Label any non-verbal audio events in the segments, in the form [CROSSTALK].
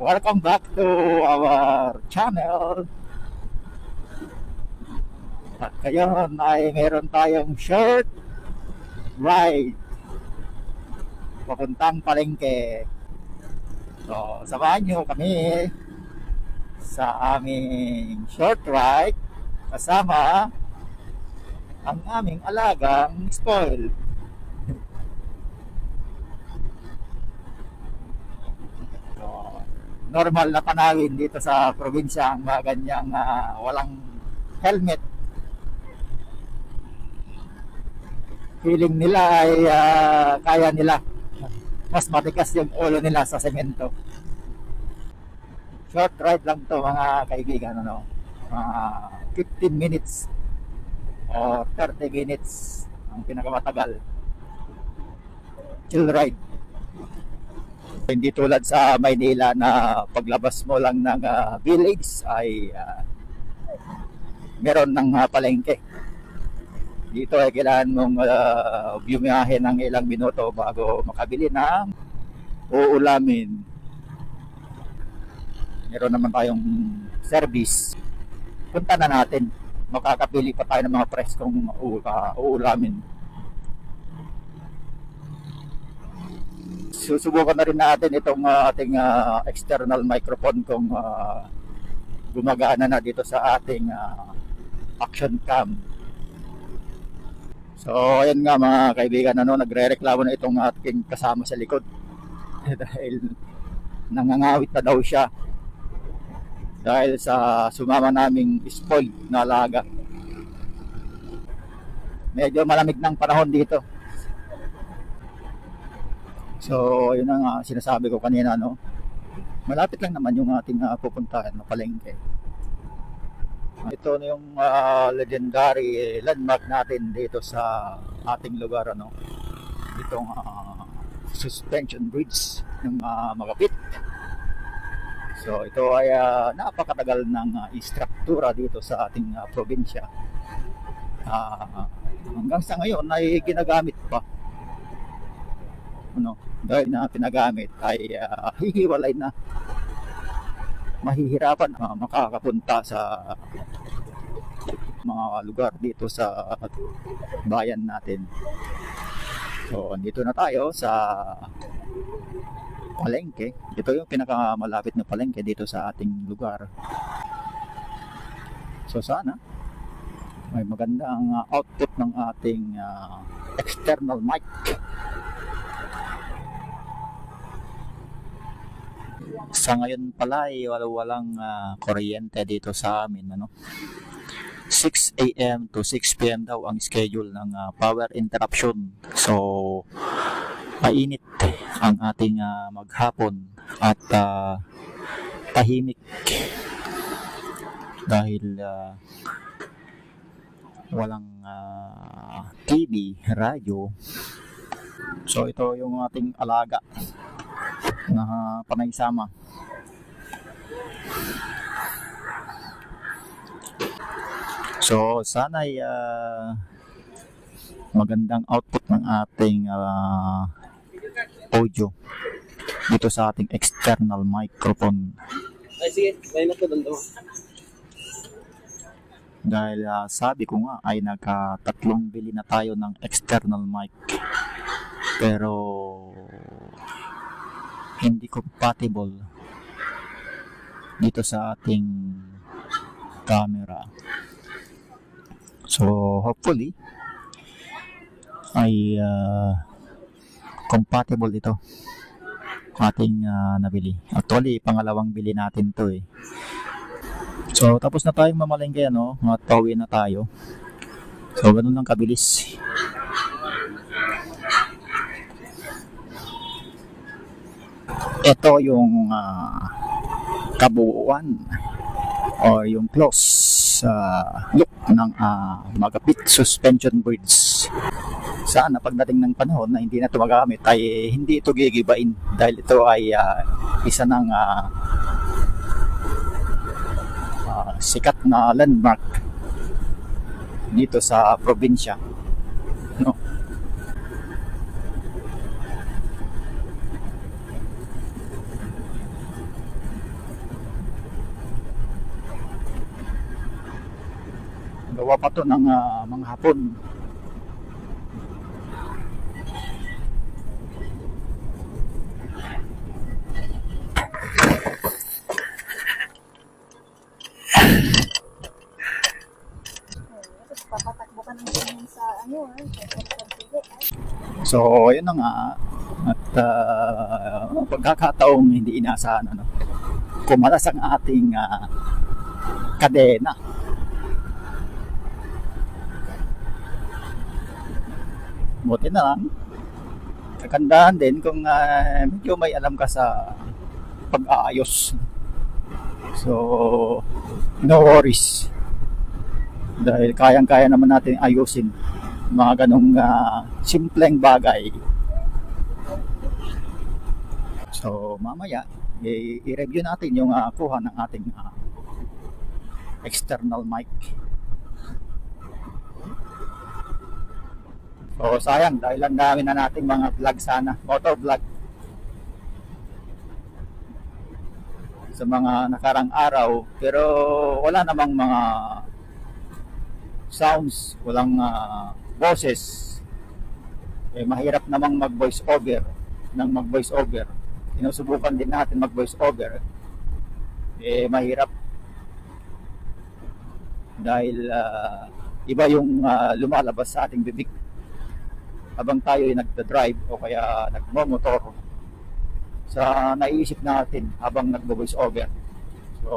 Welcome back to our channel. At ngayon ay meron tayong short ride papuntang palengke. So, samahan nyo kami sa aming short ride kasama ang aming alagang spoil. So, normal na tanawin dito sa probinsya ang mga ganyang ah, walang helmet. Feeling nila ay ah, kaya nila. Mas matikas yung ulo nila sa semento. Short ride lang to mga kaibigan. Ano? Mga 15 minutes or 30 minutes ang pinakamatagal. Chill ride. Hindi tulad sa Maynila na paglabas mo lang ng ah, village ay ah, meron ng ah, palengke. Dito ay kailangan mong uh, bumiyahe ng ilang minuto bago makabili ng uulamin. Meron naman tayong service. Punta na natin. Makakapili pa tayo ng mga preskong u- ah, uulamin. Susubukan na rin natin itong ah, ating ah, external microphone kung ah, gumagana na dito sa ating ah, action cam. So, ayan nga mga kaibigan, ano, nagre-reklamo na itong ating kasama sa likod. [LAUGHS] Dahil nangangawit na daw siya. Dahil sa sumama naming spoiled na alaga. Medyo malamig ng panahon dito. So, yun ang ah, sinasabi ko kanina, no? Malapit lang naman yung ating ah, pupuntahan na palengke. Ito na yung ah, legendary landmark natin dito sa ating lugar, ano? Itong ah, suspension bridge ng uh, Magapit. So, ito ay ah, napakatagal ng uh, istruktura dito sa ating ah, probinsya. Ah, hanggang sa ngayon ay ginagamit pa ano, dahil na pinagamit ay ah, hihiwalay na mahihirapan ah, makakapunta sa mga lugar dito sa bayan natin. So, andito na tayo sa palengke. Ito yung pinakamalapit na palengke dito sa ating lugar. So, sana may magandang ah, output ng ating ah, external mic. Sa ngayon pala ay wala walang ah, kuryente dito sa amin ano 6 a.m. to 6 p.m. daw ang schedule ng ah, power interruption so mainit ang ating ah, maghapon at ah, tahimik dahil ah, walang ah, TV, radyo so ito yung ating alaga na panay sama. So, sana ay ah, magandang output ng ating ah, audio dito sa ating external microphone Ay, sige. May na dahil ah, sabi ko nga ay nagkatatlong bili na tayo ng external mic pero hindi compatible dito sa ating camera so hopefully ay ah, compatible ito ating ah, nabili actually pangalawang bili natin to eh So, tapos na tayong mamalengke, ano? At pauwi na tayo. So, ganun lang kabilis. Ito yung ah, kabuuan or yung close ah, look ng ah, Magapit Suspension Bridge. Sana pagdating ng panahon na hindi na ito magamit ay hindi ito gigibain dahil ito ay ah, isa ng ah, ah, sikat na landmark dito sa probinsya. No? Gawa pa to ng ah, mga hapon. So, yun na nga. At ah, pagkakataong hindi inaasahan, ano, kumalas ang ating ah, kadena. Buti na lang. Kagandahan din kung ah, medyo may alam ka sa pag-aayos. So, no worries. Dahil kayang-kaya naman natin ayusin mga ganong ah, simpleng bagay. So, mamaya, i-review natin yung ah, kuha ng ating ah, external mic. So, sayang, dahil ang dami na nating mga vlog sana, motor vlog. Sa mga nakarang araw, pero wala namang mga sounds, walang ah, boses. Eh, mahirap namang mag-voice over ng mag-voice over. Sinusubukan din natin mag-voice over. Eh, mahirap. Dahil ah, iba yung ah, lumalabas sa ating bibig habang tayo ay nagda-drive o kaya nagmomotor sa naiisip natin habang nagbo-voice over. So,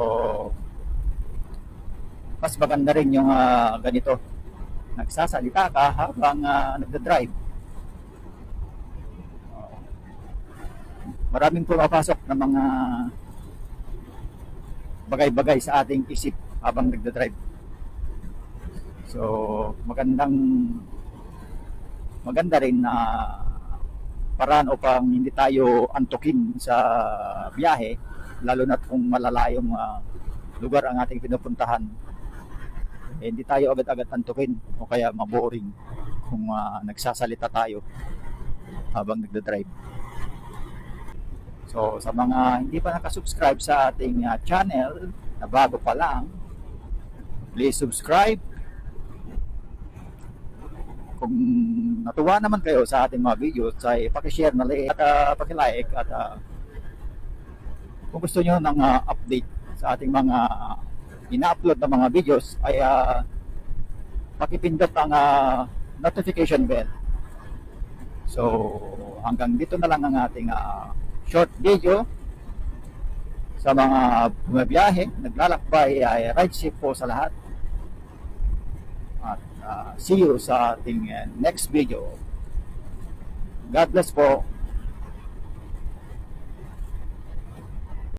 mas maganda rin yung ah, ganito. Nagsasalita ka habang ah, nagda-drive. Oh. Maraming pumapasok na mga bagay-bagay sa ating isip habang nagda-drive. So, magandang maganda rin na paraan upang hindi tayo antukin sa biyahe lalo na kung malalayong ah, lugar ang ating pinupuntahan eh, hindi tayo agad-agad antukin o kaya maboring kung ah, nagsasalita tayo habang nagda-drive. So sa mga hindi pa nakasubscribe sa ating ah, channel na bago pa lang, please subscribe. Kung natuwa naman kayo sa ating mga videos, ay pakishare na lang at uh, pakilike at ah, kung gusto nyo ng ah, update sa ating mga ina-upload na mga videos ay ah, pakipindot ang ah, notification bell. So, hanggang dito na lang ang ating ah, short video sa mga bumabiyahe, naglalakbay ay ride safe po sa lahat. Ah, see you sa ating ah, next video. God bless po.